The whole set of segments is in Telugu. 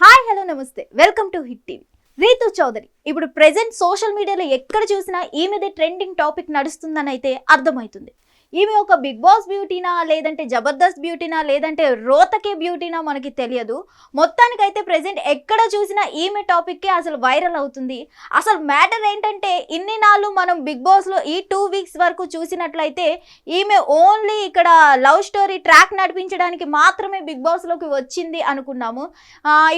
హాయ్ హలో నమస్తే. Welcome to Hit TV. Ritu Chowdary ఇప్పుడు ప్రెసెంట్ సోషల్ మీడియాలో ఎక్కడ చూసినా ఈమెదే ట్రెండింగ్ టాపిక్ నడుస్తుందని అయితే అర్థమవుతుంది. ఈమె ఒక బిగ్ బాస్ బ్యూటీనా లేదంటే జబర్దస్త్ బ్యూటీనా లేదంటే రోతకే బ్యూటీనా మనకి తెలియదు. మొత్తానికైతే ప్రజెంట్ ఎక్కడ చూసినా ఈమె టాపిక్కే అసలు వైరల్ అవుతుంది. అసలు మ్యాటర్ ఏంటంటే ఇన్ని నాళ్ళు మనం బిగ్ బాస్లో ఈ టూ వీక్స్ వరకు చూసినట్లయితే ఈమె ఓన్లీ ఇక్కడ లవ్ స్టోరీ ట్రాక్ నడిపించడానికి మాత్రమే బిగ్ బాస్లోకి వచ్చింది అనుకున్నాము.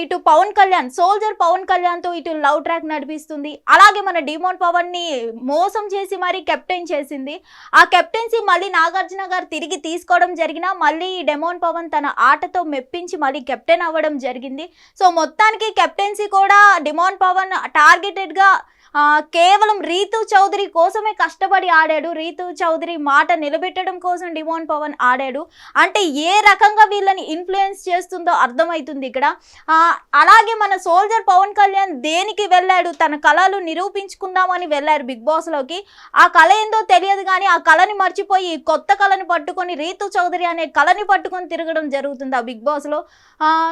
ఇటు పవన్ కళ్యాణ్ సోల్జర్ పవన్ కళ్యాణ్తో ఇటు లవ్ ట్రాక్ నడిపిస్తుంది. అలాగే మన డిమోన్ పవన్ని మోసం చేసి మరీ కెప్టెన్ చేసింది. ఆ కెప్టెన్సీ మళ్ళీ నాగార్జున గారు తిరిగి తీసుకోవడం జరిగినా మళ్ళీ ఈ డెమోన్ పవన్ తన ఆటతో మెప్పించి మళ్ళీ కెప్టెన్ అవ్వడం జరిగింది. సో మొత్తానికి కెప్టెన్సీ కూడా డిమోన్ పవన్ టార్గెటెడ్గా కేవలం రీతు చౌదరి కోసమే కష్టపడి ఆడాడు. రీతు చౌదరి మాట నిలబెట్టడం కోసం డిమోన్ పవన్ ఆడాడు. అంటే ఏ రకంగా వీళ్ళని ఇన్ఫ్లుయెన్స్ చేస్తుందో అర్థమవుతుంది ఇక్కడ. అలాగే మన సోల్జర్ పవన్ కళ్యాణ్ దేనికి వెళ్ళాడు? తన కళలు నిరూపించుకుందామని వెళ్ళారు బిగ్ బాస్లోకి ఆ కళ ఏందో తెలియదు కానీ ఆ కళని మర్చిపోయి కొత్త కళని పట్టుకొని రీతు చౌదరి అనే కళని పట్టుకొని తిరగడం జరుగుతుంది ఆ బిగ్ బాస్లో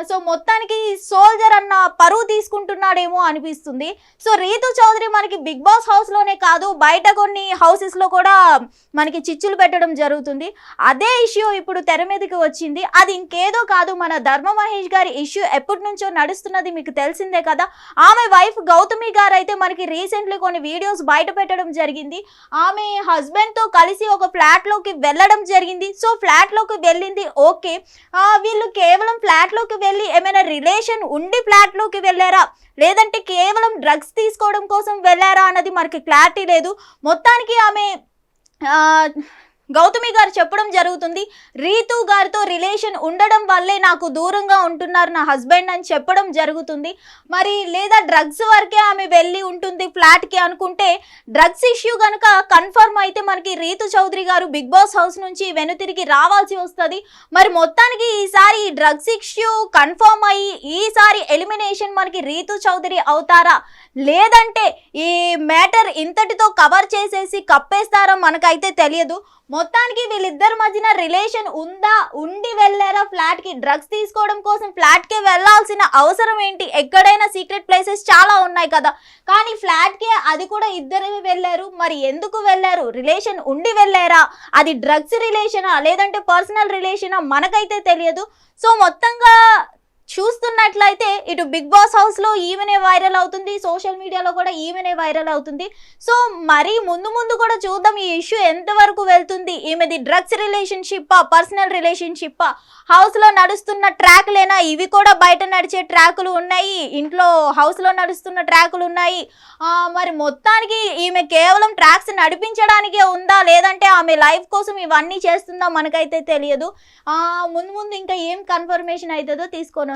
సో మొత్తానికి సోల్జర్ అన్న పరువు తీసుకుంటున్నాడేమో అనిపిస్తుంది. సో రీతు చౌదరి మనకి బిగ్ బాస్ హౌస్లోనే కాదు బయట కొన్ని హౌసెస్లో కూడా మనకి చిచ్చులు పెట్టడం జరుగుతుంది. అదే ఇష్యూ ఇప్పుడు తెర మీదకి వచ్చింది. అది ఇంకేదో కాదు మన ధర్మ మహేష్ గారి ఇష్యూ ఎప్పటి నుంచో నడుస్తున్నది మీకు తెలిసిందే కదా. ఆమె వైఫ్ గౌతమి గారు అయితే మనకి రీసెంట్లీ కొన్ని వీడియోస్ బయట పెట్టడం జరిగింది. ఆమె హస్బెండ్తో కలిసి ఒక ఫ్లాట్లోకి వెళ్ళడం జరిగింది. సో ఫ్లాట్లోకి వెళ్ళింది ఓకే. వీళ్ళు కేవలం ఫ్లాట్లోకి వెళ్ళి ఏమైనా రిలేషన్ ఉండి ఫ్లాట్లోకి వెళ్ళారా? లేదంటే కేవలం డ్రగ్స్ తీసుకోవడం కోసం వెళ్ళారా అన్నది మనకి క్లారిటీ లేదు. మొత్తానికి ఆమె గౌతమి గారు చెప్పడం జరుగుతుంది. రీతు గారితో రిలేషన్ ఉండడం వల్లే నాకు దూరంగా ఉంటున్నారు నా హస్బెండ్ అని చెప్పడం జరుగుతుంది. మరి లేదా డ్రగ్స్ వరకే ఆమె వెళ్ళి ఉంటుంది ఫ్లాట్కి అనుకుంటే డ్రగ్స్ ఇష్యూ కనుక కన్ఫర్మ్ అయితే మనకి రీతు చౌదరి గారు బిగ్ బాస్ హౌస్ నుంచి వెనుతిరిగి రావాల్సి వస్తుంది. మరి మొత్తానికి ఈసారి డ్రగ్స్ ఇష్యూ కన్ఫర్మ్ అయ్యి ఈసారి ఎలిమినేషన్ మనకి రీతు చౌదరి అవుతారా? లేదంటే ఈ మ్యాటర్ ఇంతటితో కవర్ చేసేసి కప్పేస్తారా మనకైతే తెలియదు. మొత్తానికి వీళ్ళిద్దరి మధ్యన రిలేషన్ ఉందా? ఉండి వెళ్ళారా? ఫ్లాట్కి డ్రగ్స్ తీసుకోవడం కోసం ఫ్లాట్కి వెళ్ళాల్సిన అవసరం ఏంటి? ఎక్కడైనా సీక్రెట్ ప్లేసెస్ చాలా ఉన్నాయి కదా. కానీ ఫ్లాట్కి అది కూడా ఇద్దరు వెళ్ళారు. మరి ఎందుకు వెళ్ళారు? రిలేషన్ ఉండి వెళ్ళారా? అది డ్రగ్స్ రిలేషనా? లేదంటే పర్సనల్ రిలేషనా? మనకైతే తెలియదు. సో మొత్తంగా చూస్తున్నట్లయితే ఇటు బిగ్ బాస్ హౌస్లో ఈమెనే వైరల్ అవుతుంది సోషల్ మీడియాలో కూడా ఈమెనే వైరల్ అవుతుంది. సో మరి ముందు ముందు కూడా చూద్దాం ఈ ఇష్యూ ఎంతవరకు వెళ్తుంది. ఈమెది డ్రగ్స్ రిలేషన్షిప్ పర్సనల్ రిలేషన్షిప్ హౌస్లో నడుస్తున్న ట్రాక్లేనా? ఇవి కూడా బయట నడిచే ట్రాకులు ఉన్నాయి. ఇంట్లో హౌస్లో నడుస్తున్న ట్రాకులు ఉన్నాయి. మరి మొత్తానికి ఈమె కేవలం ట్రాక్స్ నడిపించడానికే ఉందా? లేదంటే ఆమె లైఫ్ కోసం ఇవన్నీ చేస్తుందా? మనకైతే తెలియదు. ముందు ముందు ఇంకా ఏం కన్ఫర్మేషన్ అవుతుందో తీసుకొని